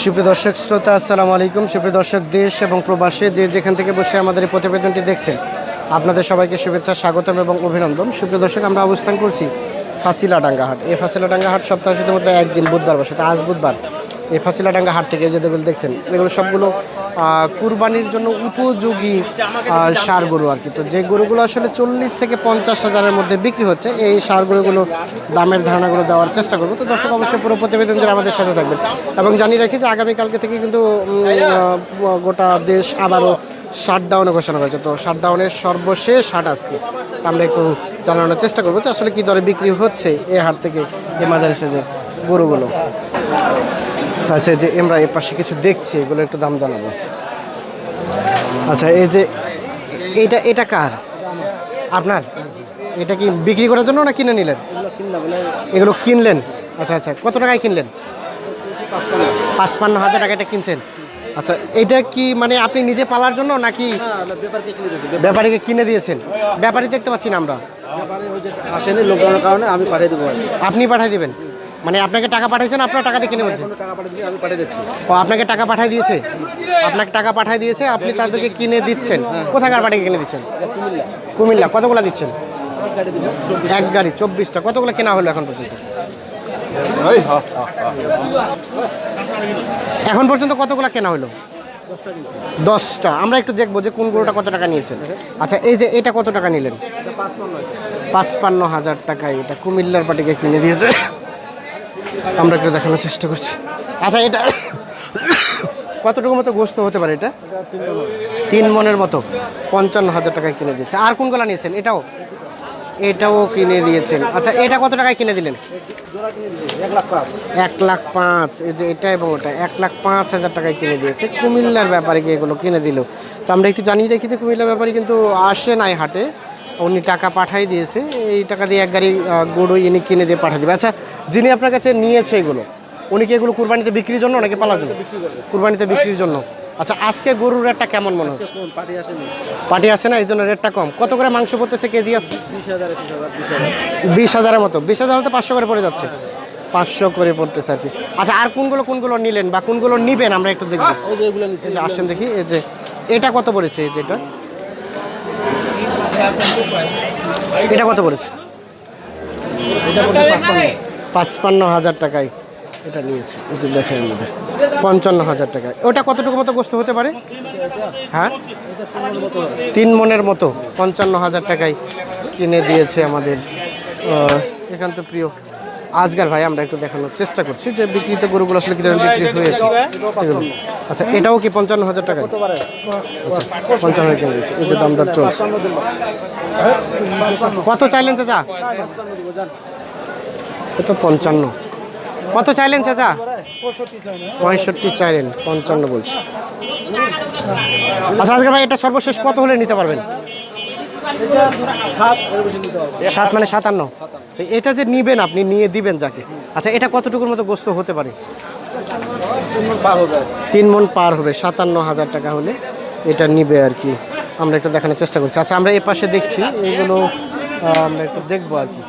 সুপ্রিয় দর্শক, শ্রোতা, আসসালামু আলাইকুম। সুপ্রিয় দর্শক, দেশ এবং প্রবাসী যে যেখান থেকে বসে আমাদের এই প্রতিবেদনটি দেখছেন, আপনাদের সবাইকে শুভেচ্ছা, স্বাগতম এবং অভিনন্দন। সুপ্রিয় দর্শক, আমরা অবস্থান করছি ফাসিলাডাঙ্গা হাট এই ফাসিলাডাঙ্গা হাট সপ্তাহে শুধুমাত্র একদিন, বুধবার বসে। আজ বুধবার। এই ফাসিলাডাঙ্গা হাট থেকে যে যেগুলো দেখছেন, এগুলো সবগুলো কুরবানির জন্য উপযোগী সার গরু আর কি। তো যে গরুগুলো আসলে চল্লিশ থেকে পঞ্চাশ হাজারের মধ্যে বিক্রি হচ্ছে, এই সার গরুগুলো দামের ধারণাগুলো দেওয়ার চেষ্টা করব। তো দর্শক অবশ্যই পুরো প্রতিবেদন জুড়ে আমাদের সাথে থাকবেন। এবং জানিয়ে রাখি যে আগামীকালকে থেকে কিন্তু গোটা দেশ আবারও শাটডাউনে ঘোষণা করেছে। তো শাটডাউনের সর্বশেষ হাট আজকে। আমরা একটু জানানোর চেষ্টা করব যে আসলে কী দরে বিক্রি হচ্ছে এই হাট থেকে, এই মাজার এসেছে গরুগুলো। আচ্ছা এই যে আমরা এর পাশে কিছু দেখছি এগুলো একটু দাম জানাব। আচ্ছা এই যে এটা এটা কার? আপনার? এটা কি বিক্রি করার জন্য না কিনে নিলেন? এগুলো কিনলেন? আচ্ছা আচ্ছা কত টাকায় কিনলেন? পাঁচপান্ন হাজার টাকা এটা কিনছেন। আচ্ছা এটা কি মানে আপনি নিজে পালার জন্য নাকি ব্যাপারীকে কিনে দিয়েছেন? ব্যাপারী দেখতে পাচ্ছি না আমরা। আসেনি লকডাউনের কারণে আমি পাঠিয়ে দেবো। আপনি পাঠিয়ে দিবেন? মানে আপনাকে টাকা পাঠাইছেন আপনার টাকা দিয়ে কিনে টাকা পাঠিয়ে আমি পাঠিয়ে দিচ্ছি। ও আপনাকে টাকা পাঠিয়ে দিয়েছে? আপনাকে টাকা পাঠিয়ে দিয়েছে আপনি তাদেরকে কিনে দিচ্ছেন। কোথাকার বাড়ি কিনে দিচ্ছেন? কুমিল্লা। কতগুলো দিচ্ছেন? এক গাড়ি চব্বিশটা। কতগুলো কেনা হলো এখন পর্যন্ত? এখন পর্যন্ত কতগুলো কেনা হলো? দশটা আমরা একটু দেখব যে কোন গরুটা কত টাকা নিয়েছেন। আচ্ছা এই যে এটা কত টাকা নিলেন? পাঁচ পান্ন পাঁচপান্ন হাজার টাকায় এটা কুমিল্লার পাটিকে কিনে দিয়েছে। আমরা একটু দেখানোর চেষ্টা করছি। আচ্ছা এটা কতটুকু মতো গোস্ত হতে পারে এটা? তিন মনের মতো। পঞ্চান্ন হাজার টাকায় কিনে দিয়েছে। আর কোন কোনগুলো নিয়েছেন? এটাও? এটাও কিনে দিয়েছেন। আচ্ছা এটা কত টাকায় কিনে দিলেন? এক লাখ পাঁচ। এই যে এটা এবং ওটা। এক লাখ পাঁচ হাজার টাকায় কিনে দিয়েছে। কুমিল্লার ব্যাপারে গিয়ে এগুলো কিনে দিল। তো আমরা একটু জানিয়ে রেখি যে কুমিল্লার ব্যাপারে কিন্তু আসে নাই হাটে। উনি টাকা পাঠাই দিয়েছে এই টাকা দিয়ে এক গাড়ি গরু ইনি কিনে দিয়ে পাঠিয়ে দেবে। আচ্ছা যিনি আপনার কাছে নিয়েছে এগুলো উনি কি এগুলো কুরবানিতে বিক্রির জন্য নাকি পালার জন্য? কুরবানিতে বিক্রির জন্য। আচ্ছা আজকে গরুর রেটটা কেমন মনে হচ্ছে? পাটি আছে না এই জন্য রেটটা কম। কত করে মাংস পড়তেছে কেজি আজকে? বিশ হাজারের মতো। বিশ হাজার হতে পাঁচশো করে পড়ে যাচ্ছে। পাঁচশো করে পড়তেছে আর কি। আচ্ছা আর কোনগুলো কোনগুলো নিলেন বা কোনগুলো নিবেন আমরা একটু দেখব। নিচ্ছি আসেন দেখি এই যে এটা কত পড়েছে এই যে এটা কত পড়েছে? পাঁচপান্ন হাজার টাকায় এটা নিয়েছে। যে দেখেন আমাদের পঞ্চান্ন হাজার টাকায়। ওটা কতটুকু মতো গোস্ত হতে পারে? হ্যাঁ? তিন মনের মতো, পঞ্চান্ন হাজার টাকায় কিনে দিয়েছে আমাদের এখান তো প্রিয় আজগার ভাই আমরা একটু দেখানোর চেষ্টা করছি যে বিক্রিত গরুগুলো আসলে কীভাবে বিক্রি হয়েছে। আচ্ছা এটাও কি পঞ্চান্ন হাজার টাকা আচ্ছা পঞ্চান্ন কিনে দিয়েছে এই যে দাম দর চলছে। কত চাইলেন চাচা? কত পঞ্চান্ন। কত চাইলেন চাচা? পঁয়ষট্টি চাইলেন পঞ্চান্ন বলছি। আচ্ছা আজকে ভাই এটা সর্বশেষ কত হলে নিতে পারবেন? সাত মানে সাতান্ন। তো এটা যে নিবেন আপনি নিয়ে দিবেন যাকে। আচ্ছা এটা কতটুকুর মতো গোস্ত হতে পারে? তিন মণ পার হবে মন পার হবে সাতান্ন হাজার টাকা হলে এটা নিবে আর কি। আমরা একটু দেখানোর চেষ্টা করছি। আচ্ছা আমরা এ পাশে দেখছি এগুলো আমরা একটু দেখব আর কি।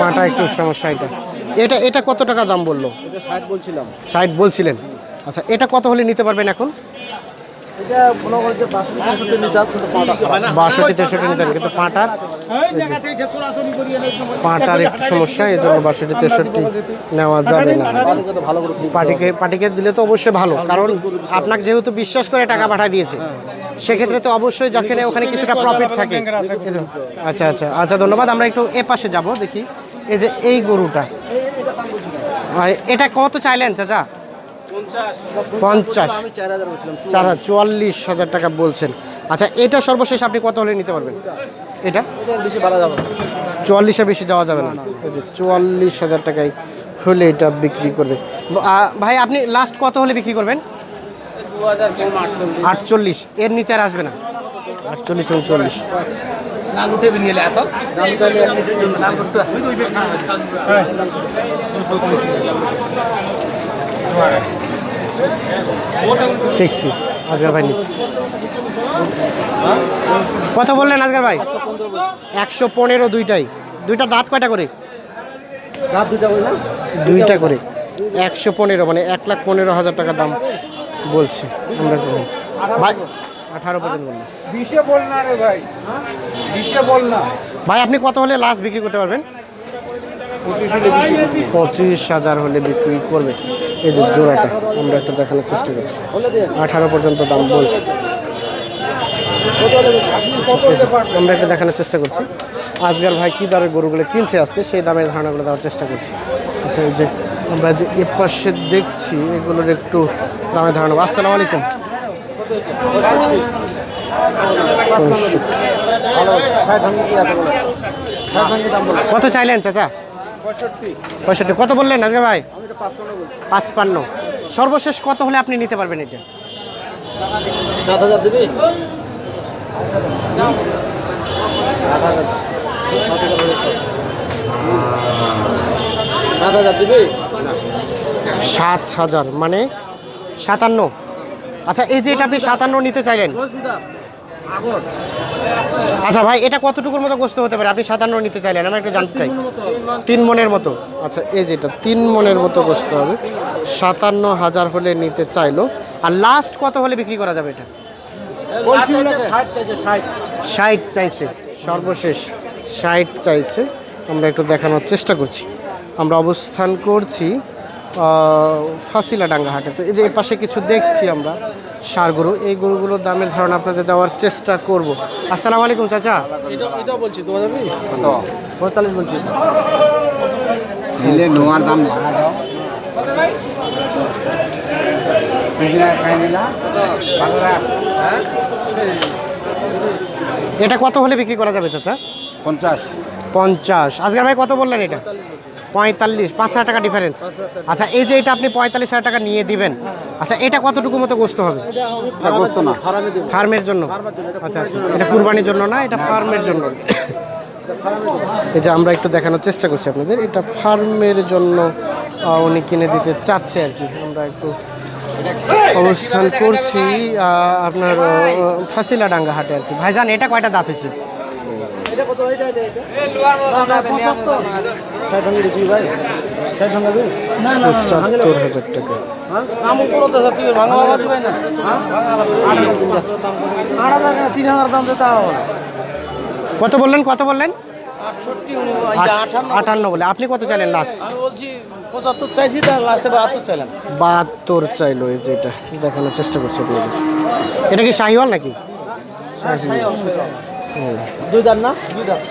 পাটা একটু সমস্যা এটা। এটা এটা কত টাকা দাম বলল? এটা ষাট বলছিলাম। সাইড বলছিলেন। আচ্ছা এটা কত হলে নিতে পারবেন এখন? বাষট্টি তেষট্টি কিন্তু পাটার? পাটার একটু সমস্যা এই জন্য বাষট্টি তেষট্টি নেওয়া যাবে না। পাটিকে পার্টিকে দিলে তো অবশ্যই ভালো কারণ আপনাকে যেহেতু বিশ্বাস করে টাকা পাঠিয়ে দিয়েছে সেক্ষেত্রে তো অবশ্যই যেখানে ওখানে কিছুটা প্রফিট থাকে। আচ্ছা আচ্ছা আচ্ছা ধন্যবাদ আমরা একটু এ পাশে যাব দেখি। এই যে এই গরুটা এটা কত চাইলেন, চাচা? পঞ্চাশ। চার চুয়াল্লিশ হাজার টাকা বলছেন। আচ্ছা এটা সর্বশেষ আপনি কত হলে নিতে পারবেন? এটা? চুয়াল্লিশে বেশি যাওয়া যাবে না। চুয়াল্লিশ হাজার টাকায় হলে এটা বিক্রি করবে। ভাই, আপনি লাস্ট কত হলে বিক্রি করবেন? আটচল্লিশ। এর নিচে আর আসবে না। আটচল্লিশ, উনচল্লিশ। দেখছি আজকের ভাই নিচ্ছি। কত বললেন আজকের ভাই? একশো পনেরো দুইটাই। দুইটা দাঁত কয়টা করে? দাঁত দুটা বললাম দুইটা করে। একশো পনেরো মানে এক লাখ পনেরো হাজার টাকা দাম বলছে। আমরা ভাই আঠারো পর্যন্ত বললাম বিশে বল না রে ভাই। বিশে বল না। ভাই আপনি কত হলে লাস্ট বিক্রি করতে পারবেন? পঁচিশ হাজার হলে বিক্রি করবে। এই যে জোড়াটা আমরা একটু দেখানোর চেষ্টা করছি। আঠারো পর্যন্ত দাম বলছে। আমরা একটু দেখানোর চেষ্টা করছি। আজকাল ভাই কী দরে গরুগুলো কিনছে আজকে সেই দামের ধারণাগুলো দেওয়ার চেষ্টা করছি। আচ্ছা এই যে আমরা যে এ পাশে দেখছি এগুলোর একটু দামের ধারণা। আসসালামু আলাইকুম। কত চাইলেন চাচা? পঁয়ষট্টি। কত বললেন আজকে ভাই? পাঁচপান্ন সর্বশেষ কত হলে আপনি নিতে পারবেন এটা? সাত হাজার দিবি? সাত হাজার মানে সাতান্ন। আচ্ছা এই যে এটা আপনি সাতান্ন নিতে চাইলেন। আচ্ছা ভাই এটা কতটুকুর মতো গোস্ত হতে পারে? আপনি সাতান্ন নিতে চাইলেন আমি একটু জানতে চাই। তিন মনের মতো। আচ্ছা এই যেটা তিন মনের মতো গোস্ত হবে। সাতান্ন হাজার হলে নিতে চাইলো। আর লাস্ট কত হলে বিক্রি করা যাবে এটা? ষাট চাইছে সর্বশেষ ষাট চাইছে। আমরা একটু দেখানোর চেষ্টা করছি। আমরা অবস্থান করছি আহ, ফাঁসিলাডাঙ্গা হাটে তো এই যে এই পাশে কিছু দেখছি আমরা সার গরু এই গরুগুলোর দামের ধারণা আপনাদের দেওয়ার চেষ্টা করব। আসসালামু আলাইকুম চাচা। এটা এটা বলছি তোমার পঁয়তাল্লিশ বলছি। নোয়ার দাম বাংলা এটা কত হলে বিক্রি করা যাবে চাচা? পঞ্চাশ। পঞ্চাশ। আজকের ভাই কত বললেন এটা? পঁয়তাল্লিশ পাঁচ হাজার টাকা ডিফারেন্স আচ্ছা এই যে এটা আপনি পঁয়তাল্লিশ হাজার টাকা নিয়ে দিবেন আচ্ছা এটা কতটুকু মতো গোস্ত হবে? ফার্মের জন্য। আচ্ছা আচ্ছা এটা কুরবানির জন্য না এটা ফার্মের জন্য? এই যে আমরা একটু দেখানোর চেষ্টা করছি আপনাদের এটা ফার্মের জন্য উনি কিনে দিতে চাচ্ছে আর কি। আমরা একটু অবস্থান করছি আপনার আহ, ফাঁসিলাডাঙ্গা হাটে আর কি। ভাইজান এটা কয়টা দাঁত হয়েছে? এটা কত এটা এটা এটা? পঁচাত্তর হাজার টাকা। কত বললেন কত বললেন? আটান্ন। বলে। আপনি কত চাইলেন লাস্ট পঁচাত্তর চাইছি লাস্টে বাহাত্তর চাইলাম। বাহাত্তর চাইলো এই যে এটা দেখানোর চেষ্টা করছি এটা কি শাহিওয়াল নাকি? শাহিওয়াল। দুই দাঁত না? দুই দাঁত।